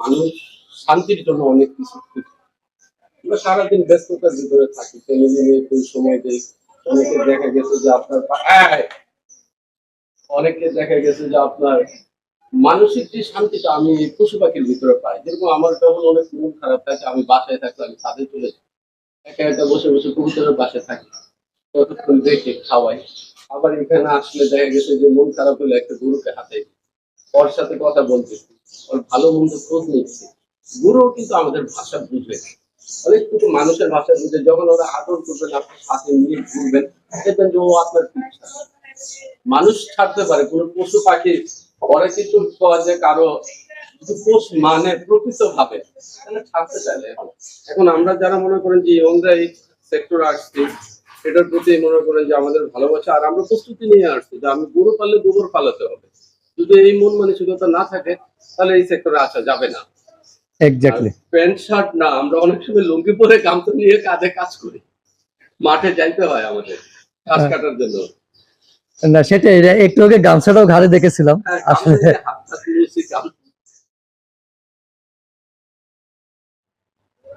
মানুষ শান্তির জন্য অনেক কিছু আমরা সারাদিন ব্যস্ততার ভিতরে থাকি ফ্যামিলি একটু সময় দিই অনেকে দেখা গেছে যে আপনার অনেকে দেখা গেছে যে আপনার মানসিক যে শান্তিটা আমি পশু পাখির ভিতরে পাই, যেরকম আমার যখন অনেক মন খারাপ থাকে, আমি বাসায় থাকলে আমি ছাদে চলে যাই। একা একা বসে বসে কবুতরের পাশে থাকি, ততক্ষণ দেখে খাওয়াই। আবার এখানে আসলে দেখা গেছে যে মন খারাপ হলে একটা গরুকে হাতে। ওর সাথে কথা বলতেছি ওর ভালো মন্দ খোঁজ নিচ্ছি। গুরুও কিন্তু আমাদের ভাষা বুঝবে অনেকটুকু মানুষের ভাষা বুঝে যখন ওরা আদর করবেন আপনার সাথে নিয়ে ঘুরবেন, দেখবেন যে ও আপনার মানুষ ছাড়তে পারে, কোনো পশু পাখি, ওরা কিছু কারও পোষ মানে প্রকৃত ভাবে ছাড়তে চাইলে এখন। আমরা যারা মনে করেন যে ইয়ংরা এই সেক্টর আসছি এটার প্রতি মনে করেন যে আমাদের ভালোবাসা, আর আমরা প্রস্তুতি নিয়ে আসছি যে আমি গরু পাললে গোবর পালাতে হবে। যদি এই মন মানসিকতা না থাকে তাহলে এই সেক্টরে আসা যাবে না। এক্স্যাক্টলি প্যান্ট শার্ট না আমরা অনেক সময় লুঙ্গি পরে গামছা নিয়ে কাঁধে কাজ করি। মাঠে যাইতে হয় আমাদের ঘাস হ্যাঁ। কাটার জন্য। না সেটাই একটু আগে গামছাটাও ঘাড়ে দেখেছিলাম হ্যাঁ, আসলে।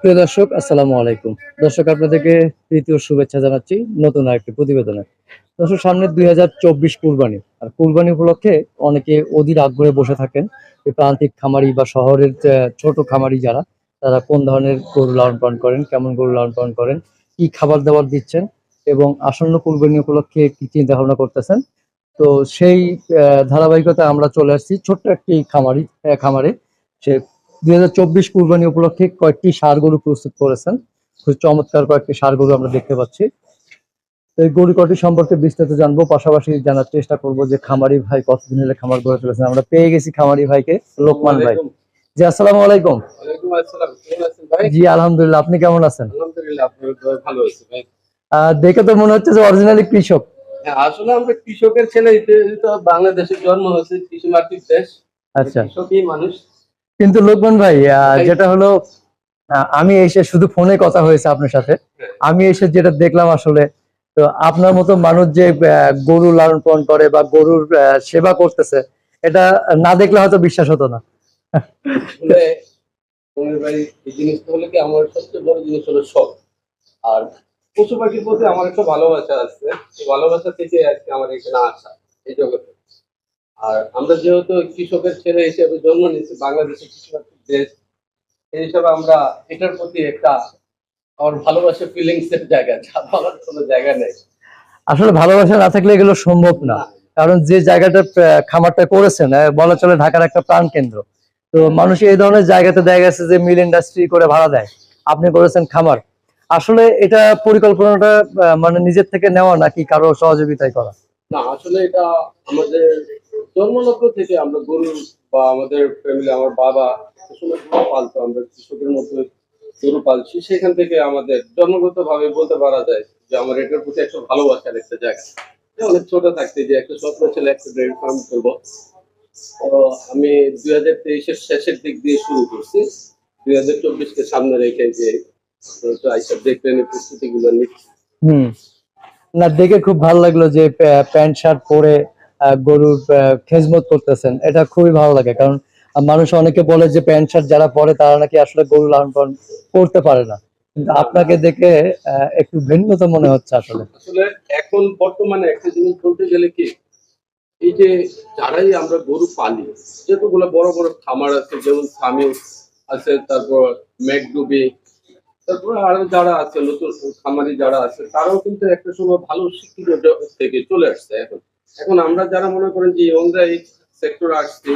প্রিয় দর্শক আসসালামু আলাইকুম। দর্শক আপনাদেরকে তৃতীয় শুভেচ্ছা জানাচ্ছি নতুন আরেকটি প্রতিবেদনে। দর্শক সামনে দুই হাজার চব্বিশ কুরবানি। আর কুরবানি উপলক্ষে অনেকে অধীর আগ্রহে বসে থাকেন এই প্রান্তিক খামারি বা শহরের ছোট খামারি যারা তারা কোন ধরনের গরু লালন পালন করেন কেমন গরু লালন পালন করেন কি খাবার দাবার দিচ্ছেন এবং আসন্ন কুরবানি উপলক্ষে কি চিন্তা ভাবনা করতেছেন? তো সেই আহ, ধারাবাহিকতায় আমরা চলে আসছি ছোট্ট একটি খামারি খামারে। সে দুই হাজার চব্বিশ কুরবানি উপলক্ষে কয়েকটি সার গরু প্রস্তুত করেছেন। খুব চমৎকার কয়েকটি সার গরু আমরা দেখতে পাচ্ছি। এই গরু কটি সম্পর্কে বিস্তারিত জানব পাশাপাশি জানার চেষ্টা করব যে খামারি ভাই কতদিন হলে খামার গড়ে তুলেছেন আমরা পেয়ে গেছি খামারি ভাইকে লোকমান ভাই। জি আসসালামু আলাইকুম। জি আলহামদুলিল্লাহ আপনি কেমন আছেন? দেখে তো মনে হচ্ছে যে অরিজিনালি কৃষক। হ্যাঁ, আসলে আমরা কৃষকের ছেলে তো বাংলাদেশের জন্ম হয়েছে কৃষি মাতৃক দেশ। আচ্ছা। কৃষকই মানুষ। কিন্তু লোকমান ভাই আহ, যেটা হলো আমি এসে শুধু ফোনে কথা হয়েছে আপনার সাথে। হ্যাঁ। আমি এসে যেটা দেখলাম আসলে তো আপনার মতো মানুষ যে গরু লালন পালন করে বা গরুর সেবা করতেছে, এটা না দেখলে হয়তো বিশ্বাস হতো না। এই কি, আমার সবচেয়ে বড় জিনিস হলো শখ। আর প্রতি আমার একটা ভালোবাসা আছে। ভালোবাসা আমার এখানে আসা এই আর আমরা যেহেতু কৃষকের ছেলে হিসেবে জন্ম নিয়েছি, বাংলাদেশের কৃষকের দেশ এই হিসাবে আমরা এটার প্রতি একটা আমার ভালোবাসা ফিলিংস এর জায়গা বলার কোনো জায়গা নেই। আসলে ভালোবাসা না থাকলে এগুলো সম্ভব না। কারণ যে জায়গাটা খামারটা করেছেন বলা চলে ঢাকার একটা প্রাণ কেন্দ্র তো মানুষ এই ধরনের জায়গাতে দেখা গেছে যে মিল ইন্ডাস্ট্রি করে ভাড়া দেয়। আপনি করেছেন খামার। আসলে এটা পরিকল্পনাটা মানে নিজের থেকে নেওয়া নাকি কারও সহযোগিতায় করা? না আসলে এটা আমাদের জন্মলগ্ন থেকে আমরা গরু বা আমাদের ফ্যামিলি আমার বাবা পালতো। আমরা কৃষকের মধ্যে সেখান থেকে আমাদের জন্মগত ভাবে বলতে পারা যায় যে আমার এটার প্রতি একটা একটা জায়গা। অনেক ছোট থাকতে যে একটা স্বপ্ন একটা ডেয়ারি ফার্ম করব। তো আমি দুই হাজার তেইশের শেষের দিক দিয়ে শুরু করছি। দুই হাজার চব্বিশকে সামনে রেখে যে আইসব প্রস্তুতি গুলো নিচ্ছি না, দেখে খুব ভালো লাগল যে প্যান্ট, শার্ট পরে গরুর খেজমত করতেছেন। এটা খুবই ভালো লাগে, কারণ মানুষ অনেকে বলে যে প্যান্ট শার্ট যারা পরে তারা নাকি আসলে গরু লালন পালন করতে পারে না। কিন্তু আপনাকে দেখে একটু ভিন্নতা মনে হচ্ছে আসলে। আসলে এখন বর্তমানে একটা জিনিস বলতে গেলে কি, এই যে যারাই আমরা গরু পালি যেগুলো বড় বড় খামার আছে, যেমন সামিউ আছে, তারপর ম্যাকডুবি, তারপর আরও যারা আছে, নতুন খামারি যারা আছে, তারাও কিন্তু একটা সময় ভালো শিক্ষিত থেকে চলে আসছে এখন। এখন আমরা যারা মনে করেন যে ইয়ংরা এই সেক্টর আসছি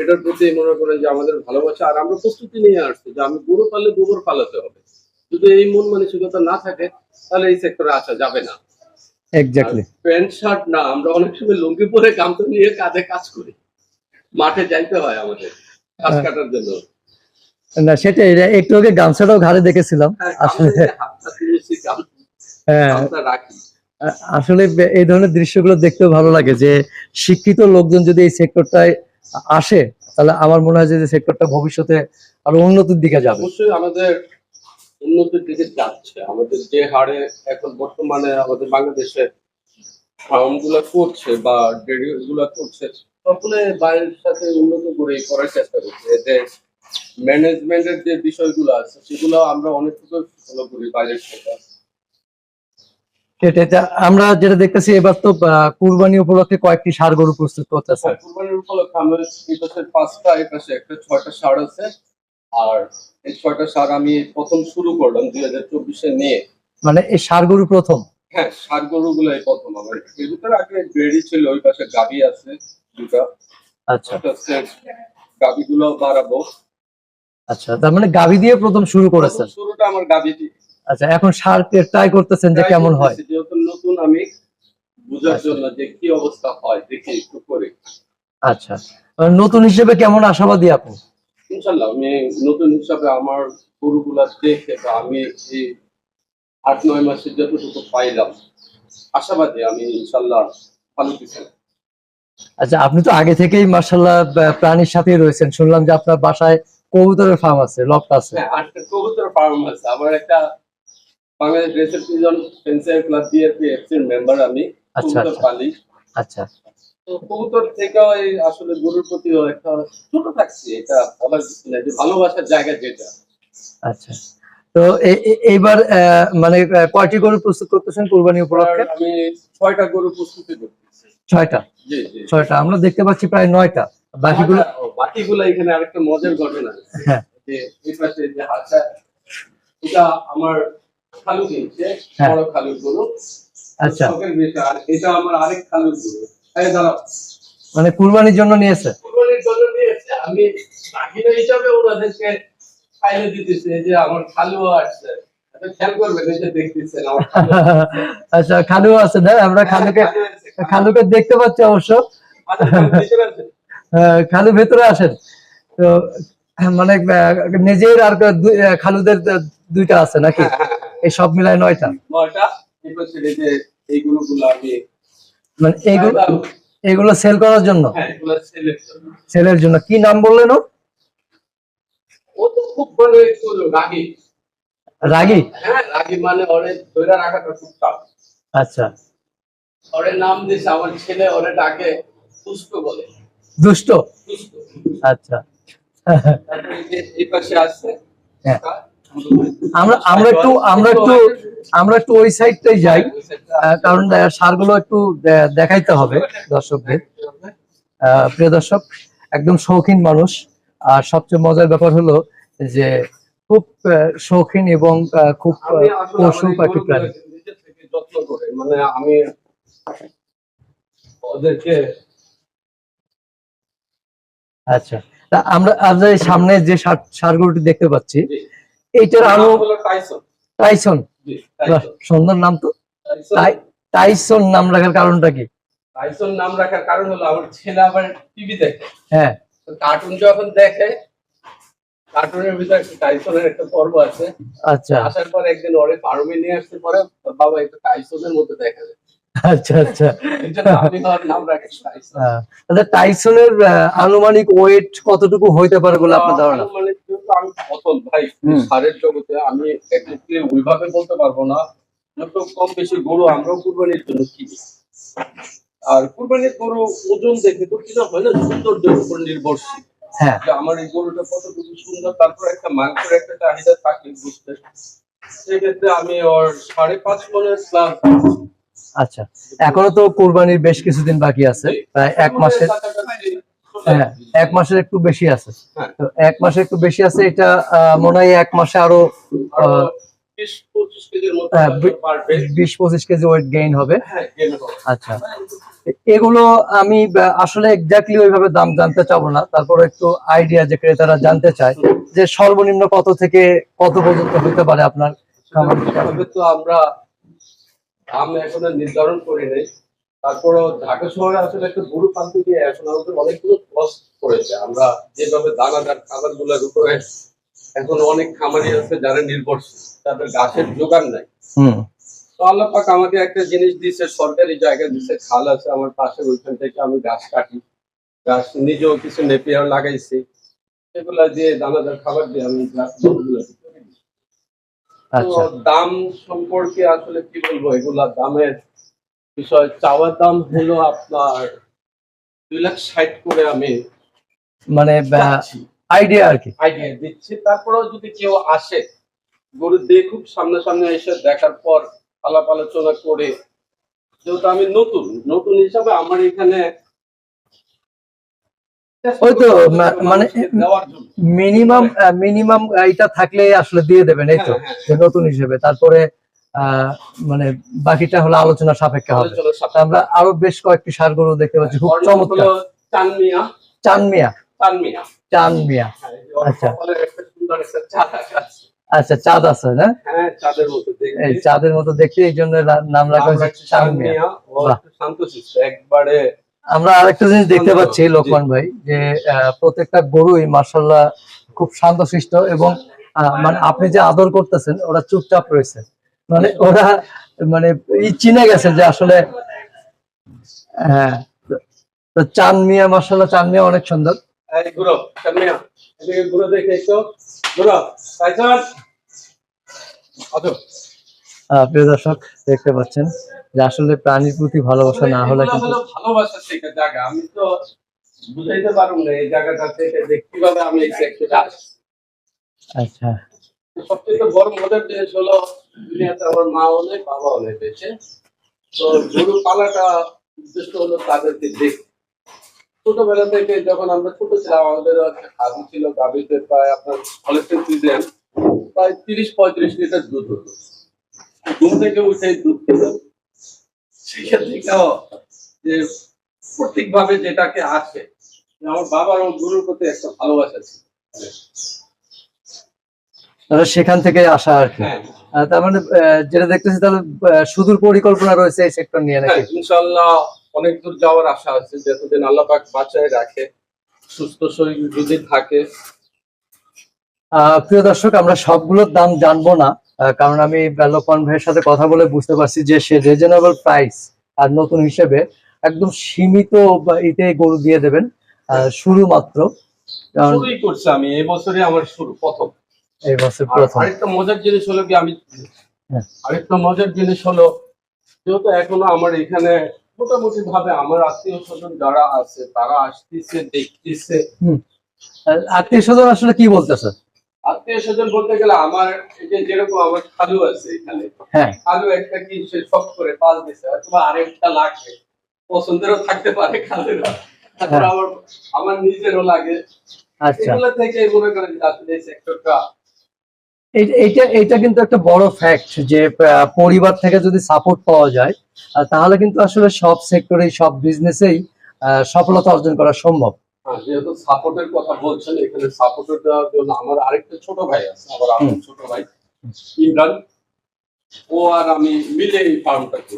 এটার প্রতি মনে করেন যে আমাদের ভালোবাসা আর আমরা প্রস্তুতি নিয়ে আসছি যে আমি গরু পাললে গোবর পালাতে হবে। যদি এই মন মানসিকতা না থাকে তাহলে এই সেক্টরে আসা যাবে না। এক্স্যাক্টলি প্যান্ট শার্ট না আমরা অনেক সময় লুঙ্গি পরে গামছা নিয়ে কাঁধে কাজ করি। মাঠে যাইতে হয় আমাদের ঘাস হ্যাঁ। কাটার জন্য। না সেটাই একটু আগে গামছাটাও ঘাড়ে দেখেছিলাম। হ্যাঁ, আসলে হ্যাঁ। আসলে এই ধরনের দৃশ্যগুলো দেখতেও ভালো লাগে যে শিক্ষিত লোকজন যদি এই সেক্টরটায় আসে, তাহলে আমার মনে হয় যে সেক্টরটা ভবিষ্যতে আরও উন্নতির দিকে যাবে। অবশ্যই আমাদের উন্নতির দিকে যাচ্ছে। আমাদের যে হারে এখন বর্তমানে আমাদের বাংলাদেশে ফার্মগুলা করছে বা ডেয়ারি গুলা করছে, সকলে বাইরের সাথে উন্নত করে করার চেষ্টা করছে। যে ম্যানেজমেন্টের যে বিষয়গুলো আছে, সেগুলো আমরা অনেকটুকু ফলো করি বাইরের সাথে সেটাই। তা আমরা যেটা দেখতেছি এবার তো কুরবানি উপলক্ষে কয়েকটি সার গরু প্রস্তুত করতেছে। কুরবানির উপলক্ষে আমার এই পাশে পাঁচটা এই পাশে একটা ছয়টা সার আছে। আর এই ছয়টা সার আমি প্রথম শুরু করলাম দুই হাজার চব্বিশে নিয়ে মানে এই সার গরু প্রথম? হ্যাঁ সার গরুগুলো এই প্রথম। আমার এর ভিতরে আগে গ্রেডি ছিল ওই পাশে গাবি আছে দুটা। আচ্ছা। সেট গাবিগুলো বাড়াবো। আচ্ছা তার মানে গাভী দিয়ে প্রথম শুরু করেছেন? শুরুটা আমার গাবি দিয়ে। আচ্ছা এখন সার ট্রাই করতেছেন যে কেমন হয়? যেহেতু নতুন আমি বুঝার। জন্য যে কি অবস্থা হয় দেখি একটু করে। আচ্ছা নতুন হিসেবে কেমন আশাবাদী আপনি? ইনশাল্লাহ আমি নতুন হিসাবে আমার গরুগুলা দেখে বা আমি এই আট নয় মাসে যতটুকু পাইলাম আশাবাদী আমি ইনশাল্লাহ ভালো কিছু। আচ্ছা আপনি তো আগে থেকেই মার্শাল্লাহ প্রাণীর সাথেই রয়েছেন। শুনলাম যে আপনার বাসায় কবুতরের ফার্ম আছে লফট আছে। হ্যাঁ আটটা কবুতর ফার্ম আছে। আমার একটা বাংলাদেশ ফেন্সার ক্লাব এফসির মেম্বার আমি আচ্ছা, আচ্ছা। পালি। আচ্ছা। তো কবুতর থেকেও এই আসলে গরুর প্রতি একটা ছোট থাকছি এটা বলার কিছু না যে ভালোবাসার জায়গা যেটা। আচ্ছা। তো এইবার মানে কয়টি গরু প্রস্তুত করতেছেন কুরবানি উপলক্ষে? আমি ছয়টা গরু প্রস্তুতি করতেছি। ছয়টা? জি জি। ছয়টা। আমরা দেখতে পাচ্ছি প্রায় নয়টা। বাকিগুলো বাকিগুলো এখানে আরেকটা মজার ঘটনা। হ্যাঁ। এই পাশে যে এটা আমার খালু কিনছে হ্যাঁ। বড় খালু গরু। আচ্ছা। আর এটা আমার আরেক খালু এই দাঁড়াও। মানে কুরবানির জন্য নিয়েছে? কুরবানির জন্য নিয়েছে। আমি হিসাবে ওনাদেরকে খাইলে দিতেছে যে আমার খালুও আসছে। আমার খালু। আচ্ছা খালু আছে না আমরা খালুকে খালু আছে, খালু। খালুকে দেখতে পাচ্ছি অবশ্য। খালু ভিতরে খালু আসেন। তো মানে নিজের আর খালুদের দুইটা আছে নাকি? হ্যাঁ, হ্যাঁ, হ্যাঁ। এই সব মিলায় নয়টা। মানে এইগুলো এগুলো সেল করার জন্য? হ্যাঁ। সেলের জন্য। কি নাম বললেন খুব রাগী। রাগি? হ্যাঁ রাগী মানে ওরে ধরে রাখাটা খুব টাফ আচ্ছা। ওরে নাম দিছে আমার ছেলে ওরে ডাকে পুষ্প বলে। দুষ্ট? পুষ্প আচ্ছা। এই এই পাশে আছে হ্যাঁ। আমরা আমরা একটু আমরা একটু আমরা একটু ওই সাইডটাই যাই কারণ সারগুলো একটু দেখাইতে হবে দর্শকদের। প্রিয় দর্শক একদম শৌখিন মানুষ। আর সবচেয়ে মজার ব্যাপার হলো যে খুব শৌখিন এবং খুব পশু পাখি প্রাণী। যত্ন করে মানে আমি ওদেরকে আচ্ছা তা আমরা আমরা সামনে যে সার সারগুলোটি দেখতে পাচ্ছি। এইটার আরও টাইসন সুন্দর নাম তো। টাইসন নাম রাখার কারণটা কি? টাইসন নাম রাখার কারণ হলো আমার ছেলে আবার টিভি দেখে। হ্যাঁ। কার্টুন যখন দেখে কার্টুনের ভিতরে একটা টাইসনের একটা পর্ব আছে। আচ্ছা। আসার পর একদিন ওরে ফার্মে নিয়ে আসতে পরে বাবা একটু টাইসনের মতো দেখা যায়। আচ্ছা আচ্ছা। টাইসনের আনুমানিক ওয়েট কতটুকু হইতে পারে বলে আপনার ধারণা? আমি প্রথম ভাই। সারের জগতে আমি ওইভাবে বলতে পারব না। যত কম বেশি গরু আমরাও কুরবানির জন্য কিনি। আর কুরবানির গরু ওজন দেখে তো কিনা হয় না সৌন্দর্যের উপর নির্ভরশীল। হ্যাঁ। যে আমার এই গরুটা কতটুকু সুন্দর তারপর একটা মাংসের একটা চাহিদা থাকে বুঝতে। সেক্ষেত্রে আমি ওর সাড়ে পাঁচ মনের প্লাস আচ্ছা এখনও তো কোরবানির বেশ কিছুদিন বাকি আছে প্রায় এক মাসের। হ্যাঁ এক মাসের একটু বেশি আছে। হ্যাঁ। তো এক মাসের একটু বেশি আছে এটা মনে হয় এক মাসে আরও বিশ পঁচিশ হ্যাঁ, বিশ পঁচিশ কেজি ওয়েট গেইন হবে। হ্যাঁ gain হবে। আচ্ছা। এগুলো আমি আসলে এক্স্যাক্টলি ওইভাবে দাম জানতে চাবো না। তারপর একটু আইডিয়া যে ক্রেতারা জানতে চায় যে সর্বনিম্ন কত থেকে কত পর্যন্ত হতে পারে আপনার খামার? তো আমরা দাম এখনও নির্ধারণ করি নাই। তারপরও ঢাকা শহরে আসলে একটা গরু পালতে দিয়ে এখন আমাদের অনেকগুলো কষ্ট পড়েছে আমরা যেভাবে দানাদার খাবারগুলোর উপরে এখন অনেক খামারি আছে যারা নির্ভরশীল তাদের গাছের জোগান নাই। তো আল্লাহ পাক আমাকে একটা জিনিস দিছে সরকারি জায়গা দিছে খাল আছে আমার পাশে ওইখান থেকে আমি গাছ কাটি। গাছ নিজেও কিছু নেপিয়ার লাগাইছি। সেগুলা দিয়ে দানাদার খাবার দিয়ে আমি গাছ গরুগুলো আচ্ছা। দাম সম্পর্কে আসলে কি বলব? এগুলা দামের বিষয় চাওয়ার দাম হলো আপনার দুই লাখ ষাট করে আমি মানে আইডিয়া আর কি। আইডিয়া দিচ্ছি। তারপরেও যদি কেউ আসে গরু দেখুক সামনাসামনি এসে দেখার পর আলাপ আলোচনা করে যেহেতু আমি নতুন নতুন হিসাবে আমার এখানে ওই তো, মানে মিনিমাম মিনিমাম এটা থাকলে আসলে দিয়ে দেবেন এই তো হ্যাঁ, হ্যাঁ। নতুন হিসেবে। তারপরে মানে বাকিটা হলো আলোচনা সাপেক্ষে হবে। আমরা আরও বেশ কয়েকটি সার গরু দেখতে পাচ্ছি। খুব চমৎকার। চানমিয়া। চানমিয়া। চানমিয়া। চানমিয়া। হ্যাঁ, আচ্ছা। আচ্ছা চাঁদ আছে না? হ্যাঁ চাঁদের মতো দেখতে। এই চাঁদের মতো দেখতে এই জন্য নাম রাখা হয়েছে চানমিয়া। একবারে আমরা আরেকটা জিনিস দেখতে পাচ্ছি লোকমান ভাই যে প্রত্যেকটা গরুই মার্শাল্লাহ খুব শান্তশিষ্ট এবং মানে আপনি যে আদর করতেছেন ওরা চুপচাপ রয়েছে। মানে ওরা মানে চিনে গেছে যে আসলে হ্যাঁ তো- চান মিয়া মার্শাল্লাহ চান মিয়া অনেক সুন্দর। প্রিয় দর্শক দেখতে পাচ্ছেন যে আসলে প্রাণীর প্রতি ভালোবাসা না হলে কিন্তু ভালোবাসা থেকে জায়গা। আমি তো বুঝাইতে পারব না এই জায়গাটা থেকে কীভাবে আমি আচ্ছা। সবচেয়ে বড় মজার জিনিস হলো, দুনিয়াতে আমার মা অনেক বাবা অনেক বেঁচে। তো গরু পালাটা উদ্দেশ্য হলো তাদেরকে দেখতে ছোটবেলা থেকে যখন আমরা ছোট ছিলাম, আমাদের একটা ছিল, গাভিতে প্রায় আপনার কলেস্ট্রল সিজন প্রায় তিরিশ পঁয়ত্রিশ লিটার দুধ হতো। ঘুম থেকে উঠে দুধ সেখান থেকেও যে প্রত্যেক ভাবে যেটাকে আসে আমার বাবার ও গরুর প্রতি একটা ভালোবাসা ছিল। সেখান থেকে আসা আর কি। হ্যাঁ। তার মানে যেটা দেখতেছি তাহলে সুদূর পরিকল্পনা রয়েছে এই সেক্টর নিয়ে নাকি? হ্যাঁ, ইনশাল্লাহ অনেক দূর যাওয়ার আশা আছে যতদিন আল্লাহ পাক বাঁচায় রাখে সুস্থ শরীর যদি থাকে। প্রিয় দর্শক আমরা সবগুলোর দাম জানব না কারণ আমি লোকমান ভাইয়ের সাথে কথা বলে বুঝতে পারছি যে সে রিজনেবল প্রাইস আর নতুন হিসেবে একদম সীমিত ইতে গরু দিয়ে দেবেন শুরু মাত্র কারণ শুরুই করছি আমি এই বছরই আমার শুরু প্রথম। এই বছর প্রথম। আরেকটা মজার জিনিস হলো কি আমি হ্যাঁ। আরেকটা মজার জিনিস হলো যেহেতু এখনও আমার এখানে মোটামুটি ভাবে আমার আত্মীয় স্বজন যারা আছে তারা আসতেছে দেখতেছে। আত্মীয় স্বজন আসলে কি বলতেছে? আত্মীয় স্বজন বলতে গেলে আমার যেরকম আমার খালু আছে এখানে হ্যাঁ। খালু একটা কি সে শখ করে পাল দিছে অথবা আরেকটা লাগবে পছন্দেরও থাকতে পারে খালুরা তারপর হ্যাঁ। আমার আমার নিজেরও লাগে। আচ্ছা। এগুলো থেকে মনে করেন আসলে সেক্টরটা এইটা এইটা কিন্তু একটা বড় ফ্যাক্ট যে পরিবার থেকে যদি সাপোর্ট পাওয়া যায় তাহলে কিন্তু আসলে সব সেক্টরেই সব বিজনেসেই সফলতা অর্জন করা সম্ভব। যেহেতু সাপোর্টের কথা বলছেন এখানে সাপোর্টের দেওয়ার জন্য আমার আরেকটা ছোট ভাই আছে আমার আপন ছোট ভাই ইমরান। ও আর আমি মিলে এই ফার্মটা করছি।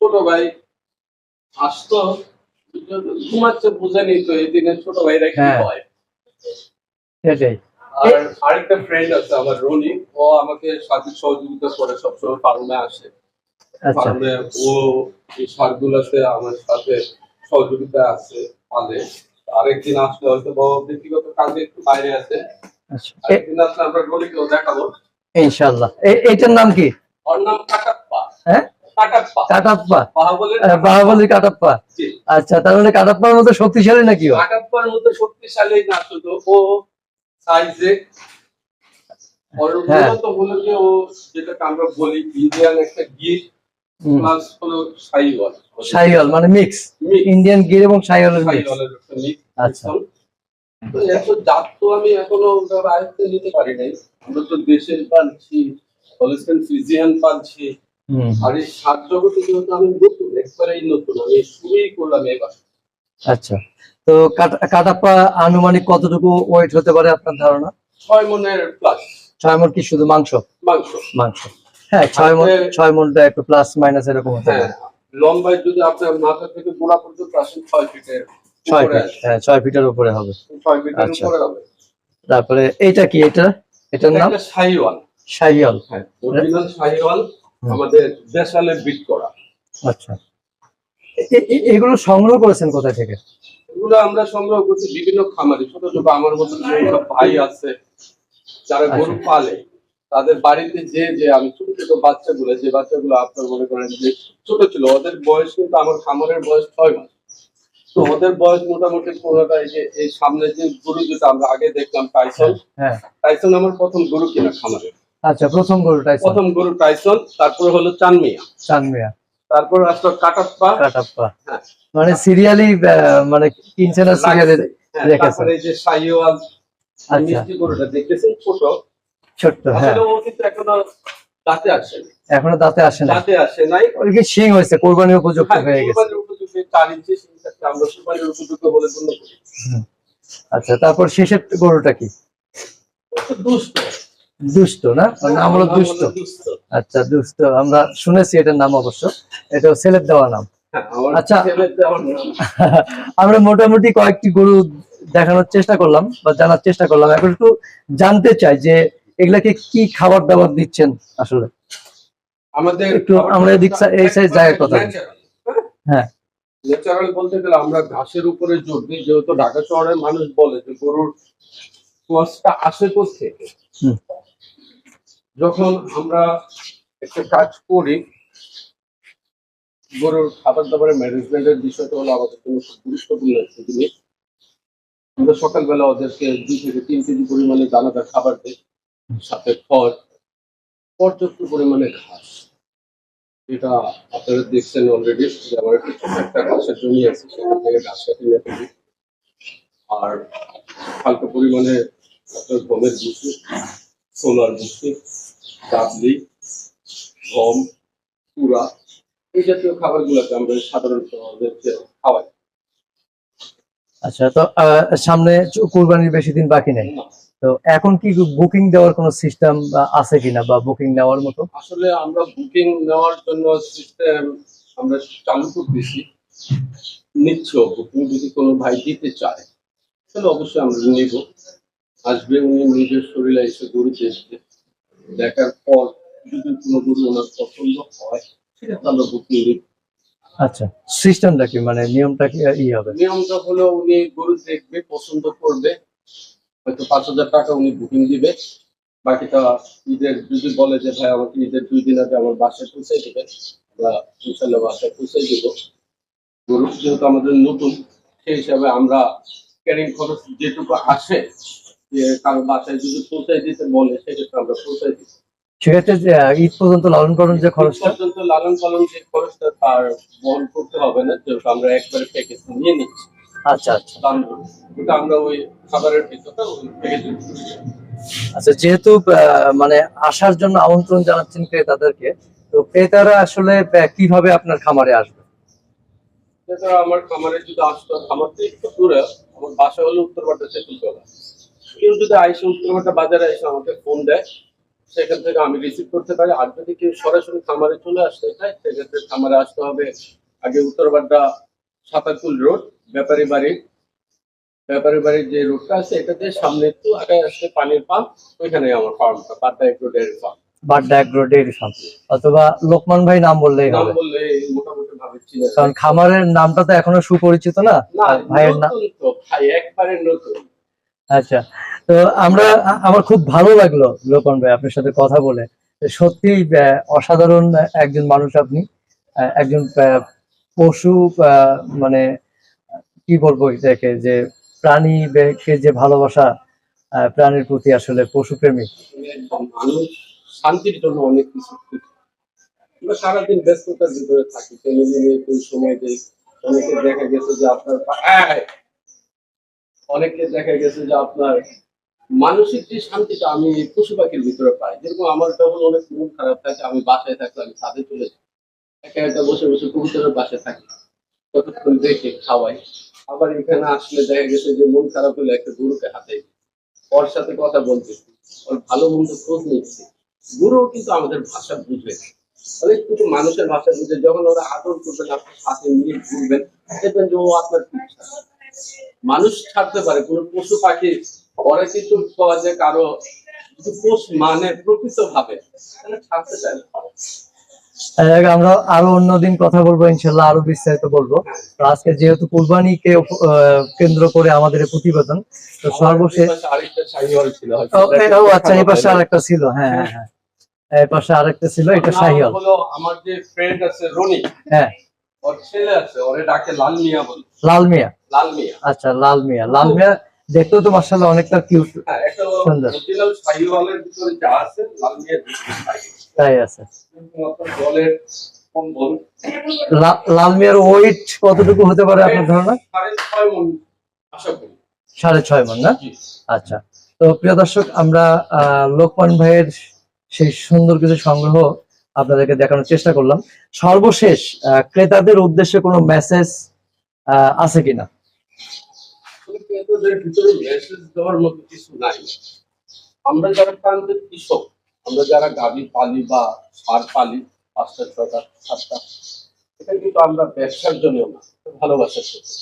ছোট ভাই আসতো ঘুমাচ্ছে বুঝেনি তো এই দিনে ছোট ভাইরা কি হ্যাঁ। হয়? সেটাই। আর আরেকটা ফ্রেন্ড আছে আমার রনি ও আমাকে সার্বিক সহযোগিতা করে সবসময় ফার্মে আসে। আচ্ছা। ফার্মে ও এই শাকগুলোতে আমার সাথে সহযোগিতা আছে পালে। আরেকদিন আসলে হয়তো বা ব্যক্তিগত কাজে একটু বাইরে আছে। আচ্ছা। আরেকদিন আসলে আমরা রনিকেও দেখাবো। এইটার নাম কি? ওর নাম কাটাপ্পা। হ্যাঁ? কাটাপ্পা। বাহুবলের কাটাপ্পা। আচ্ছা তার মানে কাটাপ্পার মতো শক্তিশালী নাকি ও? কাটাপ্পার মধ্যে শক্তিশালী না শুধু ও সাইজে। হ্যাঁ। হলো যে ও যেটাকে আমরা বলি ইন্ডিয়ান একটা গির প্লাস হলো সাইওয়াল শাহিওয়াল। মানে মিক্স। ইন্ডিয়ান গির এবং মিক্স সাইওয়ালের mix আচ্ছা। তো এত জাত তো আমি এখনও আয়ত্তে নিতে পারি নাই। আমরা তো দেশের পালছি হলিস্টেন ফিজিয়ান পালছি আর এই সাত জগতে যেহেতু আমি নতুন একবারেই নতুন আমি শুরুই করলাম এবার। আচ্ছা। তো কাটা- কাটাপ্পা আনুমানিক কতটুকু ওয়েট হতে পারে আপনার ধারণা? ছয় মনের প্লাস ছয় মন কি শুধু মাংস? মাংস। মাংস। হ্যাঁ ছয় মন ছয় মনটা একটু প্লাস মাইনাস এরকম হতে হ্যাঁ পারে লম্বায় যদি আপনার মাথা থেকে গোড়া পর্যন্ত আসেন ছয় ফিটের ছয় উপরে ফিট হ্যাঁ ছয় ফিটের উপরে হবে। ছয় ফিটের আচ্ছা। উপরে হবে। তারপরে এইটা কি এটা? এটার নাম? শাহিওয়াল। হ্যাঁ অরিজিনাল শাহিওয়াল আমাদের দেশালে বিট করা। আচ্ছা। এগুলো সংগ্রহ করেছেন কোথায় থেকে? এগুলো আমরা সংগ্রহ করছি বিভিন্ন খামারে। ছোট ছোট আমার মতো ভাই আছে যারা গরু আচ্ছা। পালে তাদের বাড়িতে যে যে আমি ছোট ছোট বাচ্চাগুলো যে বাচ্চাগুলো আপনার মনে করেন যে ছোট ছিল ওদের বয়স কিন্তু আমার খামারের বয়স ছয় মাস। তো ওদের বয়স মোটামুটি পনেরোটা এই যে এই সামনে যে গরু যেটা আমরা আগে দেখলাম টাইসন হ্যাঁ। টাইসন আমার প্রথম গরু কিনা খামারে। আচ্ছা প্রথম গরুটাই প্রথম গরু টাইসন তারপর হলো চানমিয়া। চানমিয়া। তারপর আসলো কাটাপ্পা। কাটাপ্পা। হ্যাঁ। মানে সিরিয়ালি মানে কিনছেন সিরিয়ালি হ্যাঁ, রেখেছে। তারপরে এই যে সাইওয়াল আচ্ছা। মিষ্টি গরুটা দেখতেছেন ছোট। ছোট্ট হ্যাঁ। আসলে ও কিন্তু এখনও দাঁতে আসে এখনও দাঁতে আসে না দাঁতে আসে নাই। শিং হয়েছে কোরবানির উপযুক্ত হ্যাঁ, হয়ে গেছে। কুরবানির উপযুক্ত চার ইঞ্চি সিংটাকে আমরা কুরবানির উপযুক্ত বলে গণ্য করি। আচ্ছা তারপর শেষের গরুটা কি? দুষ্ট। দুষ্ট না? নাম হলো দুষ্ট। আচ্ছা দুষ্ট। আমরা শুনেছি এটার নাম অবশ্য। এটা ছেলের দেওয়া নাম। হ্যাঁ, আচ্ছা। আমার মোটামুটি কয়েকটি গরু দেখানোর চেষ্টা করলাম বা জানার চেষ্টা করলাম। এখন একটু জানতে চাই যে এগুলাকে কি খাবার দাবার দিচ্ছেন আসলে? আমাদের একটু আমরা এদিক এই side জায়গার কথা হ্যাঁ। ন্যাচারাল বলতে গেলে আমরা ঘাসের উপরে জোর দিই যেহেতু ঢাকা শহরের মানুষ বলে যে গরুর কোয়াশটা আসে থেকে হুম। যখন আমরা একটা কাজ করি, গরুর খাবার দাবারের ম্যানেজমেন্টের বিষয়টা হলো আমাদের জন্য খুব গুরুত্বপূর্ণ একটা জিনিস। আমরা সকালবেলা ওদেরকে দুই থেকে তিন কেজি পরিমাণে দানাদার খাবার দিই, সাথে খড়, পর্যাপ্ত পরিমাণে ঘাস। এটা আপনারা দেখছেন অলরেডি আমার একটা ছোট একটা ঘাসের জমি আছে, সেখান থেকে ঘাস কাটি ফেলি আর হালকা পরিমাণে আপনার গমের ভুসি সোলার ভুসি ডাবলি গম পুরা এই জাতীয় খাবার খাবারগুলোকে আমরা সাধারণত খাওয়াই আচ্ছা তো সামনে কুরবানির বেশি দিন বাকি নেই। তো এখন কি বুকিং দেওয়ার কোনো সিস্টেম আছে কিনা বা বুকিং নেওয়ার মতো? আসলে আমরা বুকিং নেওয়ার জন্য সিস্টেম আমরা চালু করতেছি। নিচ্ছ বুকিং যদি কোনো ভাই দিতে চায় তাহলে অবশ্যই আমরা নিব। আসবে উনি নিজের শরীরে এসে গরু দেখবে দেখার পর যদি কোনো গরু ওনার পছন্দ হয় সেক্ষেত্রে আমরা বুকিং দিব আচ্ছা সিস্টেমটা কি? মানে নিয়মটা কি ই হবে? নিয়মটা হলো উনি গরু দেখবে পছন্দ করবে হয়তো পাঁচ হাজার টাকা উনি বুকিং দিবে। বাকিটা ঈদের যদি বলে যে ভাই আমাকে ঈদের দুই দিন আগে আমার বাসায় পৌঁছে দেবে আমরা ইনশাল্লাহ বাসায় পৌঁছে দিব। গরু যেহেতু আমাদের নতুন সেই হিসাবে আমরা ক্যারিং খরচ যেটুকু আসে কারও বাসায় যদি দিতে বলে সেক্ষেত্রে আমরা সেক্ষেত্রে ঈদ পর্যন্ত লালন পালন যে খরচটা? পর্যন্ত লালন পালন যে খরচটা তার বহন করতে হবে না যেহেতু আমরা একবারে প্যাকেজ নিয়ে নিচ্ছি। আচ্ছা আচ্ছা। ওটা আমরা ওই খাবারের ভিতরটা ওই প্যাকেজে আচ্ছা যেহেতু মানে আসার জন্য আমন্ত্রণ জানাচ্ছেন ক্রেতাদেরকে তো ক্রেতারা আসলে কীভাবে আপনার খামারে আসবে? আমার খামারে যদি আসতো খামার থেকে একটু দূরে আমার বাসা হলো উত্তর উত্তরপাটা সেতুলতলা কেউ যদি আইসে উত্তরপাটা বাজারে এসে আমাকে ফোন দেয় সেখান থেকে আমি রিসিভ করতে পারি। আর যদি কেউ সরাসরি খামারে চলে আসতে চায় সেক্ষেত্রে খামারে আসতে হবে আগে উত্তরপাড্ডা সাতাকুল রোড ব্যাপারী বাড়ির ব্যাপারী বাড়ির যে রোডটা আছে এটাতে সামনে একটু আগে আসলে পানির পাম্প ওইখানে আমার ফার্মটা dairy farm Badda agro dairy farm অথবা লোকমান ভাই নাম বললেই নাম বললে মোটামুটি ভাবে কারণ খামারের নামটা তো এখনও সুপরিচিত না? ভাইয়ের নাম ভাই একবারে নতুন। আচ্ছা তো আমরা, আমার খুব ভালো লাগল লোকন ভাই আপনার সাথে কথা বলে। সত্যি অসাধারণ একজন মানুষ আপনি একজন পশু মানে কি বলব এটাকে, যে প্রাণী কে যে ভালোবাসা প্রাণীর প্রতি আসলে একদম মানুষ শান্তির জন্য অনেক কিছু আমরা সারাদিন ব্যস্ততার ভিতরে থাকি ফ্যামিলি নিয়ে সময় দিই, অনেকে দেখা গেছে যে আপনার! অনেকে দেখা গেছে যে আপনার মানসিক যে শান্তিটা আমি পশু পাখির ভিতরে পাই, যেরকম আমার যখন অনেক মন খারাপ থাকে, আমি বাসায় থাকলে আমি ছাদে চলে যাই। একা বসে বসে কবুতরের পাশে থাকি ততক্ষণ দেখে খাওয়াই। আবার এখানে আসলে দেখা গেছে যে মন খারাপ হলে একটা গরুকে হাতে ওর সাথে কথা বলতেছি ওর ভালো মন্দ খোঁজ নিচ্ছে। গুরুও কিন্তু আমাদের ভাষা বুঝবে। অনেক কিছু মানুষের ভাষা বুঝে যখন ওরা আদর করবেন, আপনার সাথে নিয়ে ঘুরবেন, দেখবেন যে ও আপনার মানুষ ছাড়তে পারে কোনো পশু পাখি কিন্তু পাওয়া যায় কারও যদি পোষ মানে প্রকৃত ভাবে ছাড়তে চায় আগে আমরা আরও অন্যদিন কথা বলব ইনশাল্লাহ আরও বিস্তারিত বলব। আজকে যেহেতু কুরবানিকে কেন্দ্র করে আমাদের প্রতিবেদন তো সর্বশেষ আচ্ছা এই পাশে আরেকটা ছিল হ্যাঁ হ্যাঁ হ্যাঁ। এই পাশে আরেকটা ছিল এটা শাহিওয়াল আমার যে ফ্রেন্ড আছে রনি। হ্যাঁ। ওর ছেলে আছে ওরে ডাকে লাল মিয়া বলে। লাল মিয়া? লাল মিয়া। আচ্ছা লাল মিয়া। লাল মিয়া দেখতেও তো মার্শাল্লাহ অনেকটা কিউট হ্যাঁ সুন্দর। মতিলাল ভিতরে যা আছে লাল মিয়া তাই আছে। জলের লাল মিয়ার ওয়েট কতটুকু হতে পারে আপনার ধারণা? সাড়ে ছয় মন মন না? আচ্ছা। তো প্রিয় দর্শক আমরা আহ, লোকমান ভাইয়ের সেই সুন্দর কিছু সংগ্রহ আপনাদেরকে দেখানোর চেষ্টা করলাম। সর্বশেষ ক্রেতাদের উদ্দেশ্যে কোনো মেসেজ আছে কিনা? আমরা যারা প্রান্তের কৃষক, আমরা যারা গাভী পালি বা সার পালি, পাঁচটা ছটা সাতটা, এটা কিন্তু আমরা ব্যবসার জন্য না ভালোবাসার সাথে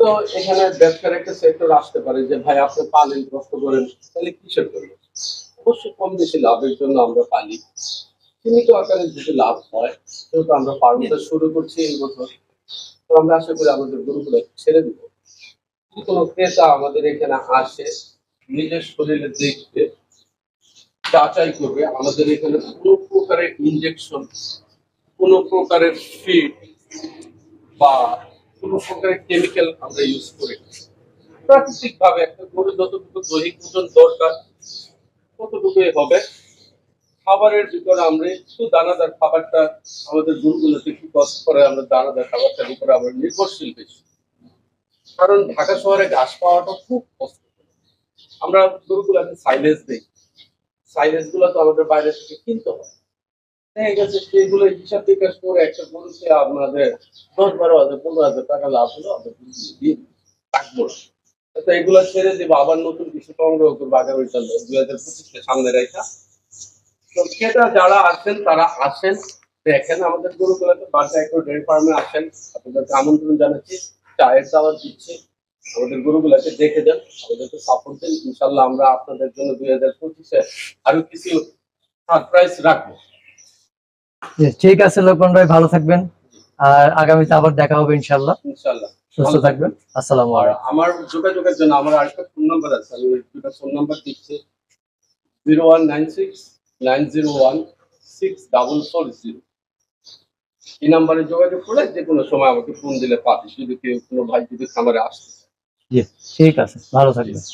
তো এখানে ব্যবসার একটা সেক্টর আসতে পারে যে, ভাই, আপনি পালেন, কষ্ট করেন, তাহলে কিসের জন্য? অবশ্যই কম বেশি লাভের জন্য আমরা পালি। সীমিত আকারে যদি লাভ হয় সেহেতু আমরা পালনটা শুরু করছি এই বছর তো আমরা আশা করি আমাদের গরুগুলো ছেড়ে দিব। যদি কোনো ক্রেতা আমাদের এখানে আসে নিজের শরীরে দেখবে যাচাই করবে আমাদের এখানে কোনো প্রকারের ইনজেকশন কোনো প্রকারের ফিড বা কোনো প্রকারের কেমিক্যাল আমরা ইউজ করি না। প্রাকৃতিকভাবে একটা গরু যতটুকু দৈহিক ওজন দরকার ততটুকুই হবে। খাবারের ভিতরে আমরা একটু দানাদার খাবারটা আমাদের গরুগুলোতে একটু কষ্ট করে আমরা দানাদার খাবারটার উপরে আমরা নির্ভরশীল বেশি। কারণ ঢাকা শহরে ঘাস পাওয়াটা খুব কষ্ট। আমরা গরুগুলোকে সাইলেজ দিই। সাইলেজগুলো তো আমাদের বাইরে থেকে কিনতে হয়। দেখা সেইগুলো হিসাব বিকাশ করে একটা গরুতে আপনাদের দশ বারো হাজার, পনেরো হাজার টাকা লাভ হলো গরুগুলো দিয়ে এগুলো ছেড়ে দেবো, আবার নতুন কিছু সংগ্রহ করব আগামী সাল দুই হাজার পঁচিশকে সামনে রেখা ক্রেতা যারা আসেন তারা আসেন। দেখেন আমাদের গরুগুলোতে বাসা একটু ডেয়ারি ফার্মে আসেন। আপনাদেরকে আমন্ত্রণ জানাচ্ছি। চায়ের দাওয়াত দিচ্ছি। আমাদের গরুগুলোকে দেখে দেন আমাদেরকে সাপোর্ট দেন। ইনশাল্লাহ আমরা আপনাদের জন্য দুই হাজার পঁচিশে আরও কিছু সারপ্রাইজ রাখব। ঠিক আছে লোকমান ভাই ভালো থাকবেন। আর আগামীতে আবার দেখা হবে ইনশাল্লাহ ইনশাল্লাহ সুস্থ থাকবেন। আসসালামু আলাইকুম। আমার যোগাযোগের জন্য আমার আরেকটা ফোন নাম্বার আছে। আমি দুটা ফোন নাম্বার দিচ্ছি। Zero one nine six nine zero one six double four zero. এই নাম্বারে যোগাযোগ করে যে কোনো সময় আমাকে ফোন দিলে পাবে যদি কেউ কোনো ভাই যদি খামারে আসতে ঠিক আছে, ভালো থাকবেন।